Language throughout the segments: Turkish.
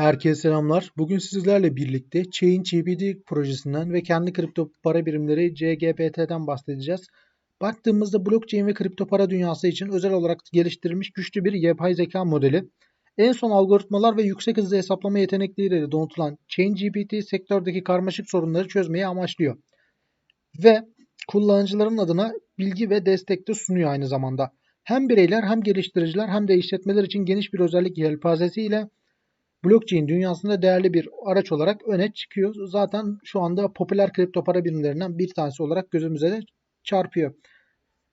Herkese selamlar. Bugün sizlerle birlikte ChainGPT projesinden ve kendi kripto para birimleri CGPT'den bahsedeceğiz. Baktığımızda blockchain ve kripto para dünyası için özel olarak geliştirilmiş güçlü bir yapay zeka modeli. En son algoritmalar ve yüksek hızlı hesaplama yetenekleriyle donatılan ChainGPT sektördeki karmaşık sorunları çözmeyi amaçlıyor. Ve kullanıcıların adına bilgi ve destek de sunuyor aynı zamanda. Hem bireyler hem geliştiriciler hem de işletmeler için geniş bir özellik yelpazesi ile blockchain dünyasında değerli bir araç olarak öne çıkıyor. Zaten şu anda popüler kripto para birimlerinden bir tanesi olarak gözümüze de çarpıyor.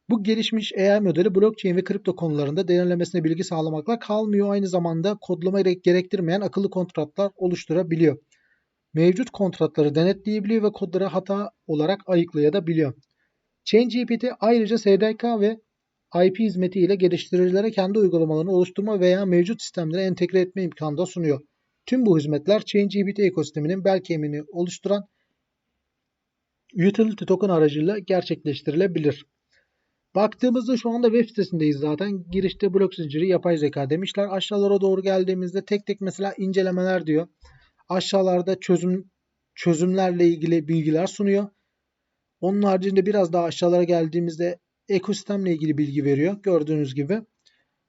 Bu gelişmiş AI modeli blockchain ve kripto konularında derinlemesine bilgi sağlamakla kalmıyor. Aynı zamanda kodlama gerektirmeyen akıllı kontratlar oluşturabiliyor. Mevcut kontratları denetleyebiliyor ve kodları hata olarak ayıklayabiliyor. ChainGPT ayrıca SDK ve IP hizmeti ile geliştiricilere kendi uygulamalarını oluşturma veya mevcut sistemlere entegre etme imkanı da sunuyor. Tüm bu hizmetler ChainGPT ekosisteminin bel kemiğini oluşturan Utility Token aracılığıyla gerçekleştirilebilir. Baktığımızda şu anda web sitesindeyiz zaten. Girişte blok zinciri yapay zeka demişler. Aşağılara doğru geldiğimizde tek tek mesela incelemeler diyor. Aşağılarda çözüm çözümlerle ilgili bilgiler sunuyor. Onun haricinde biraz daha aşağılara geldiğimizde ekosistemle ilgili bilgi veriyor. Gördüğünüz gibi.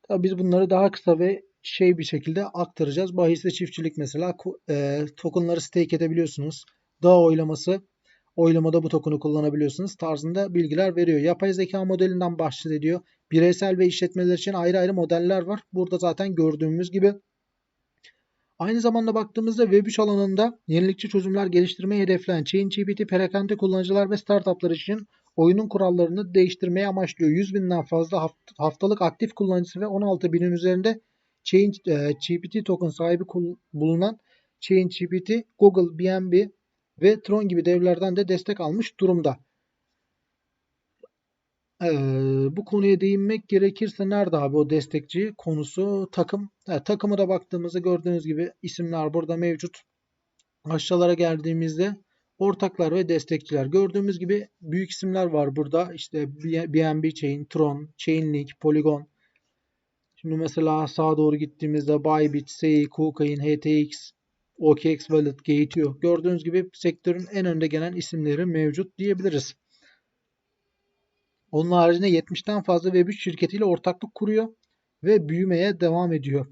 Tabii biz bunları daha kısa ve şey bir şekilde aktaracağız. Bahisle çiftçilik mesela e, tokenları stake edebiliyorsunuz. Dağ oylaması oylamada bu token'ı kullanabiliyorsunuz tarzında bilgiler veriyor. Yapay zeka modelinden bahsediyor. Bireysel ve işletmeler için ayrı ayrı modeller var. Burada zaten gördüğümüz gibi. Aynı zamanda baktığımızda Web3 alanında yenilikçi çözümler geliştirmeyi hedefleyen ChainGPT perakende kullanıcılar ve startuplar için oyunun kurallarını değiştirmeyi amaçlıyor. 100 binden fazla haftalık aktif kullanıcısı ve 16 binin üzerinde Chain e, GPT token sahibi bulunan Chain GPT, Google, BNB ve Tron gibi devlerden de destek almış durumda. Ee, bu konuya değinmek gerekirse nerede abi o destekçi konusu takım. Evet, takımı da baktığımızda gördüğünüz gibi isimler burada mevcut. Aşağılara geldiğimizde ortaklar ve destekçiler. Gördüğümüz gibi büyük isimler var burada. İşte BNB Chain, Tron, Chainlink, Polygon. Şimdi mesela sağa doğru gittiğimizde Bybit, SEI, KuCoin, HTX, OKX Wallet, Gate.io. Gördüğünüz gibi sektörün en önde gelen isimleri mevcut diyebiliriz. Onun haricinde 70'ten fazla Web3 şirketiyle ortaklık kuruyor ve büyümeye devam ediyor.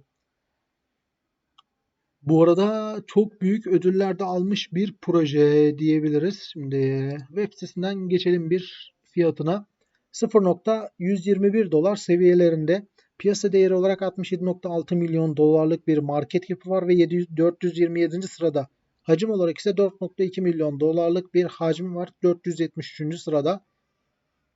Bu arada çok büyük ödüller de almış bir proje diyebiliriz. Şimdi web sitesinden geçelim bir fiyatına. 0.121 dolar seviyelerinde piyasa değeri olarak 67.6 milyon dolarlık bir market cap'i var ve 427. sırada. Hacim olarak ise 4.2 milyon dolarlık bir hacmi var. 473. sırada.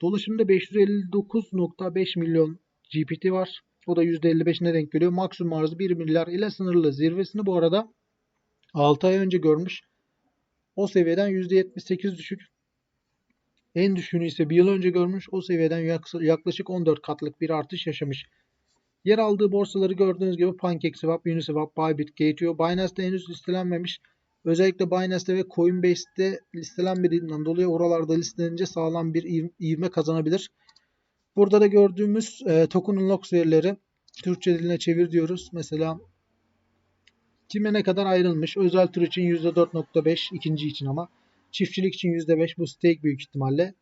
Dolaşımda 559.5 milyon GPT var. O da %55'ine denk geliyor. Maksimum arzı 1 milyar ile sınırlı. Zirvesini bu arada 6 ay önce görmüş. O seviyeden %78 düşük. En düşüğünü ise bir yıl önce görmüş. O seviyeden yaklaşık 14 katlık bir artış yaşamış. Yer aldığı borsaları gördüğünüz gibi PancakeSwap, Uniswap, Bybit, Gate.io, Binance'de henüz listelenmemiş. Özellikle Binance'de ve Coinbase'de listelenmediğinden dolayı oralarda listelenince sağlam bir ivme kazanabilir. Burada da gördüğümüz e, token unlock verileri Türkçe diline çevir diyoruz. Mesela kime ne kadar ayrılmış. Özel tur için %4.5 ikinci için ama. Çiftçilik için %5 bu stake büyük ihtimalle.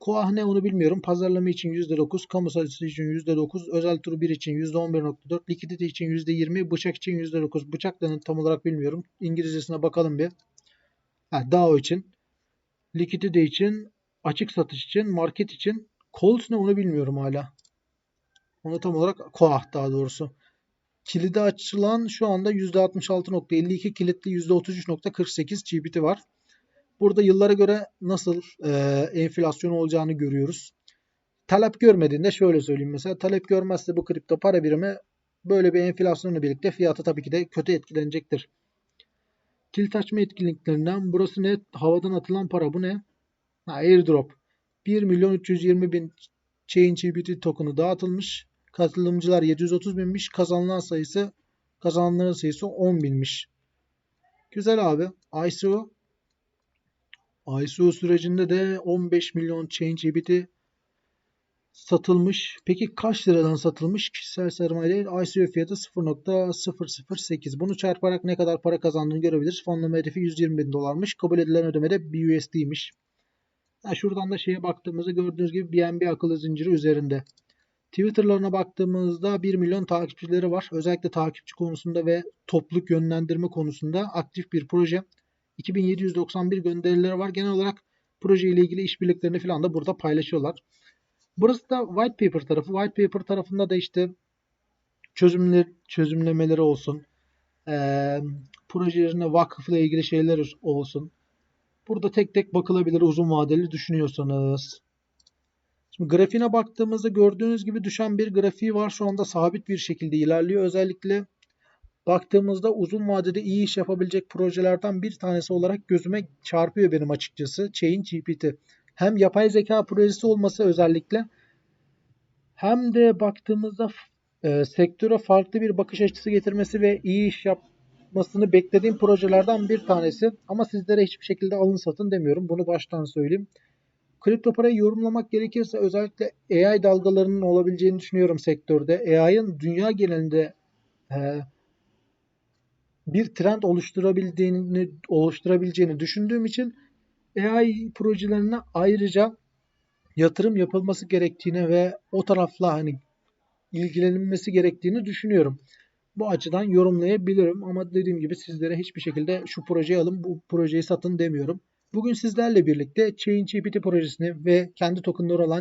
Koah ne onu bilmiyorum. Pazarlama için %9, kamu satışı için %9, özel tur 1 için %11.4, likidite için %20, bıçak için %9. Bıçaklarını tam olarak bilmiyorum. İngilizcesine bakalım bir. Ha, DAO için, likidite için, açık satış için, market için Colts ne onu bilmiyorum hala. Onu tam olarak Koah daha doğrusu. Kilidi açılan şu anda %66.52 kilitli %33.48 GPT var. Burada yıllara göre nasıl e, enflasyon olacağını görüyoruz. Talep görmediğinde şöyle söyleyeyim mesela talep görmezse bu kripto para birimi böyle bir enflasyonla birlikte fiyatı tabii ki de kötü etkilenecektir. Kilit açma etkinliklerinden burası ne? Havadan atılan para bu ne? Ha, airdrop. 1 milyon 320 bin ChainGPT token'ı dağıtılmış. Katılımcılar 730 binmiş. Kazanılan sayısı kazananların sayısı 10 binmiş. Güzel abi. ICO ICO sürecinde de 15 milyon ChainGPT satılmış. Peki kaç liradan satılmış? Kişisel sermaye. ICO fiyatı 0.008. Bunu çarparak ne kadar para kazandığını görebiliriz. Fonlama hedefi 120 bin dolarmış. Kabul edilen ödeme de BUSD'ymiş. Ha, şuradan da şeye baktığımızda gördüğünüz gibi BNB akıllı zinciri üzerinde. Twitter'larına baktığımızda 1 milyon takipçileri var. Özellikle takipçi konusunda ve topluluk yönlendirme konusunda aktif bir proje. 2791 gönderileri var. Genel olarak proje ile ilgili işbirliklerini falan da burada paylaşıyorlar. Burası da white paper tarafı. White paper tarafında da işte çözümler, çözümlemeleri olsun. Ee, projelerine vakıfla ilgili şeyler olsun. Burada tek tek bakılabilir uzun vadeli düşünüyorsanız. Şimdi grafiğine baktığımızda gördüğünüz gibi düşen bir grafiği var. Şu anda sabit bir şekilde ilerliyor. Özellikle baktığımızda uzun vadede iyi iş yapabilecek projelerden bir tanesi olarak gözüme çarpıyor benim açıkçası. Chain GPT. Hem yapay zeka projesi olması özellikle hem de baktığımızda e, sektöre farklı bir bakış açısı getirmesi ve iyi iş yapmasını beklediğim projelerden bir tanesi. Ama sizlere hiçbir şekilde alın satın demiyorum. Bunu baştan söyleyeyim. Kripto parayı yorumlamak gerekirse özellikle AI dalgalarının olabileceğini düşünüyorum sektörde. AI'ın dünya genelinde e, bir trend oluşturabildiğini oluşturabileceğini düşündüğüm için AI projelerine ayrıca yatırım yapılması gerektiğini ve o tarafla hani ilgilenilmesi gerektiğini düşünüyorum. Bu açıdan yorumlayabilirim ama dediğim gibi sizlere hiçbir şekilde şu projeyi alın, bu projeyi satın demiyorum. Bugün sizlerle birlikte ChainGPT projesini ve kendi tokenları olan